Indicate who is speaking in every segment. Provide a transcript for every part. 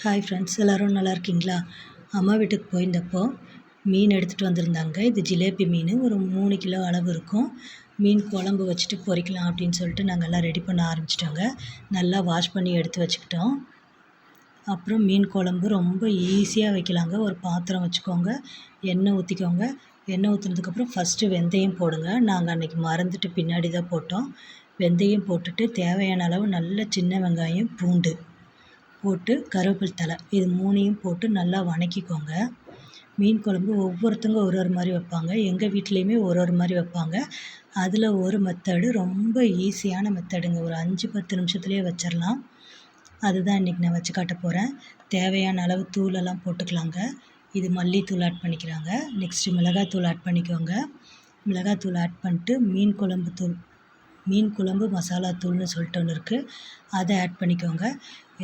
Speaker 1: Hi friends எல்லோரும் நல்லா இருக்கீங்களா? அம்மா வீட்டுக்கு போயிருந்தப்போ மீன் எடுத்துகிட்டு வந்திருந்தாங்க. இது ஜிலேபி மீன். ஒரு மூணு கிலோ அளவு இருக்கும். மீன் குழம்பு வச்சுட்டு பொரிக்கலாம் அப்படின்னு சொல்லிட்டு நாங்கள் எல்லாம் ரெடி பண்ண ஆரம்பிச்சிட்டோங்க. நல்லா வாஷ் பண்ணி எடுத்து வச்சுக்கிட்டோம். அப்புறம் மீன் குழம்பு ரொம்ப ஈஸியாக வைக்கலாங்க. ஒரு பாத்திரம் வச்சுக்கோங்க. எண்ணெய் ஊற்றிக்கோங்க எண்ணெய் ஊற்றுனதுக்கப்புறம் ஃபஸ்ட்டு வெந்தயம் போடுங்க. நாங்கள் அன்றைக்கி மறந்துட்டு பின்னாடி தான் போட்டோம். வெந்தயம் போட்டுட்டு தேவையான அளவு நல்ல சின்ன வெங்காயம் பூண்டு. போட்டு கருவேப்பிலை தழை. இது மூணையும் போட்டு நல்லா வணக்கிக்கோங்க. மீன் குழம்பு ஒவ்வொருத்தங்க ஒரு ஒரு மாதிரி வைப்பாங்க. எங்கள் வீட்லேயுமே ஒரு ஒரு மாதிரி வைப்பாங்க. அதில் ஒரு மெத்தடு ரொம்ப ஈஸியான மெத்தடுங்க. ஒரு அஞ்சு பத்து நிமிஷத்துலேயே வச்சிடலாம் அதுதான் இன்றைக்கி நான் வச்சு காட்ட போகிறேன் தேவையான அளவு தூளெல்லாம் போட்டுக்கலாங்க. இது மல்லித்தூள் ஆட் பண்ணிக்கிறாங்க. நெக்ஸ்ட்டு மிளகாத்தூள் ஆட் பண்ணிக்கோங்க. மிளகாத்தூள் ஆட் பண்ணிட்டு மீன் குழம்பு தூள் மீன் குழம்பு மசாலா தூள்னு சொல்லிட்டு ஒன்று இருக்குது அதை ஆட் பண்ணிக்கோங்க.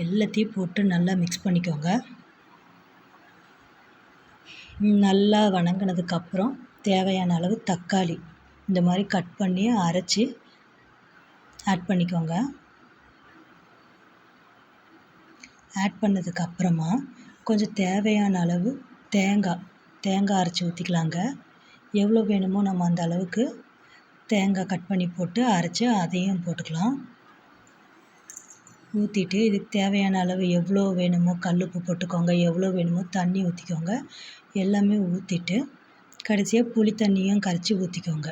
Speaker 1: எல்லாத்தையும் போட்டு நல்லா மிக்ஸ் பண்ணிக்கோங்க. நல்லா வணங்கினதுக்கப்புறம் தேவையான அளவு தக்காளி இந்த மாதிரி கட் பண்ணி அரைச்சி ஆட் பண்ணிக்கோங்க. ஆட் பண்ணதுக்கப்புறமா கொஞ்சம் தேவையான அளவு தேங்காய் தேங்காய் அரைச்சி ஊற்றிக்கலாங்க எவ்வளோ வேணுமோ நம்ம அந்த அளவுக்கு தேங்காய் கட் பண்ணி போட்டு அரைச்சி அதையும் போட்டுக்கலாம். ஊற்றிட்டு இதுக்கு தேவையான அளவு எவ்வளோ வேணுமோ கல் உப்பு போட்டுக்கோங்க எவ்வளோ வேணுமோ தண்ணி ஊற்றிக்கோங்க எல்லாமே ஊற்றிட்டு கடைசியாக புளி தண்ணியும் கரைச்சி ஊற்றிக்கோங்க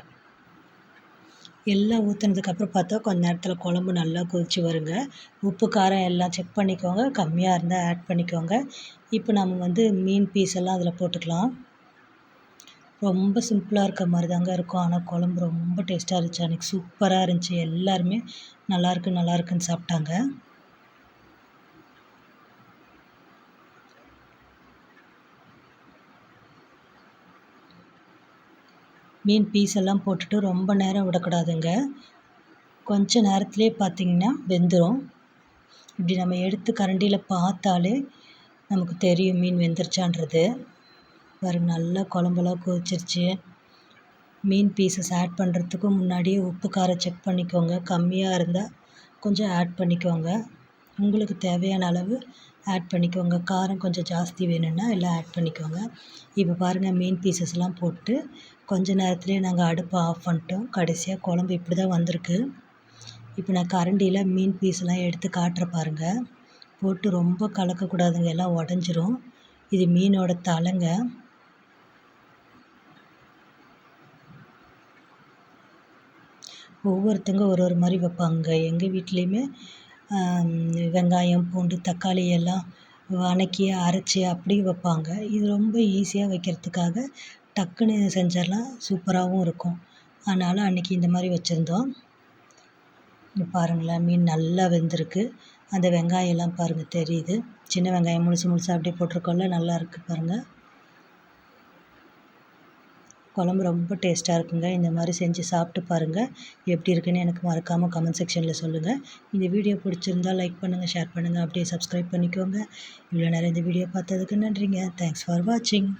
Speaker 1: எல்லாம் ஊற்றுனதுக்கப்புறம் பார்த்தா கொஞ்ச நேரத்தில் குழம்பு நல்லா கொதிச்சு வருங்க. உப்பு காரம் எல்லாம் செக் பண்ணிக்கோங்க. கம்மியாக இருந்தால் ஆட் பண்ணிக்கோங்க. இப்போ நம்ம வந்து மீன் பீஸ் எல்லாம் அதில் போட்டுக்கலாம். ரொம்ப சிம்பிளாக இருக்க மாதிரி தாங்க இருக்கும். ஆனால் குழம்பு ரொம்ப டேஸ்ட்டாக இருந்துச்சு. அன்றைக்கி சூப்பராக இருந்துச்சு. எல்லாருமே நல்லாயிருக்கு நல்லாயிருக்குன்னு சாப்பிட்டாங்க. மீன் பீஸ் எல்லாம் போட்டுட்டு ரொம்ப நேரம் விடக்கூடாதுங்க. கொஞ்ச நேரத்துலேயே பார்த்திங்கன்னா வெந்துடும் இப்படி நம்ம எடுத்து கரண்டியில் பார்த்தாலே நமக்கு தெரியும் மீன் வெந்துருச்சான்றது. பாருங்கள் நல்லா குழம்பெல்லாம் கொதிச்சிருச்சு. மீன் பீசஸ் ஆட் பண்ணுறதுக்கு முன்னாடியே உப்பு காரம் செக் பண்ணிக்கோங்க. கம்மியாக இருந்தால் கொஞ்சம் ஆட் பண்ணிக்கோங்க. உங்களுக்கு தேவையான அளவு ஆட் பண்ணிக்கோங்க. காரம் கொஞ்சம் ஜாஸ்தி வேணும்னா எல்லாம் ஆட் பண்ணிக்கோங்க. இப்போ பாருங்கள் மீன் பீசஸ்லாம் போட்டு கொஞ்ச நேரத்துலேயே நாங்கள் அடுப்பை ஆஃப் பண்ணிட்டோம். கடைசியாக குழம்பு இப்படி தான் வந்திருக்கு. இப்போ நான் கரண்டியில் மீன் பீஸ்லாம் எடுத்து காட்டுற பாருங்கள் போட்டு ரொம்ப கலக்கக்கூடாதுங்க. எல்லாம் உடஞ்சிரும். இது மீனோட தலைங்க. ஒவ்வொருத்தங்க ஒரு ஒரு மாதிரி வைப்பாங்க. எங்கள் வீட்லேயுமே வெங்காயம் பூண்டு தக்காளி எல்லாம் வதக்கி அரைச்சி அப்படி வைப்பாங்க. இது ரொம்ப ஈஸியாக வைக்கிறதுக்காக டக்குன்னு செஞ்சிடலாம் சூப்பராகவும் இருக்கும். அதனால் அன்றைக்கி இந்த மாதிரி வச்சுருந்தோம். இங்கே பாருங்களேன் மீன் நல்லா வெந்திருக்கு. அந்த வெங்காயம் எல்லாம் பாருங்கள் தெரியுது. சின்ன வெங்காயம் முழுசு முழுசாக அப்படியே போட்டிருக்கோம்ல நல்லா இருக்குது பாருங்கள் குழம்பு ரொம்ப டேஸ்ட்டாக இருக்குங்க. இந்த மாதிரி செஞ்சு சாப்பிட்டு பாருங்கள் எப்படி இருக்குன்னு எனக்கு மறக்காமல் கமெண்ட் செக்ஷனில் சொல்லுங்கள் இந்த வீடியோ பிடிச்சிருந்தா லைக் பண்ணுங்கள் ஷேர் பண்ணுங்கள் அப்படியே சப்ஸ்கிரைப் பண்ணிக்கோங்க. இவ்வளோ நேரம் இந்த வீடியோ பார்த்ததுக்கு நன்றிங்க. தேங்க்ஸ் ஃபார் வாட்சிங்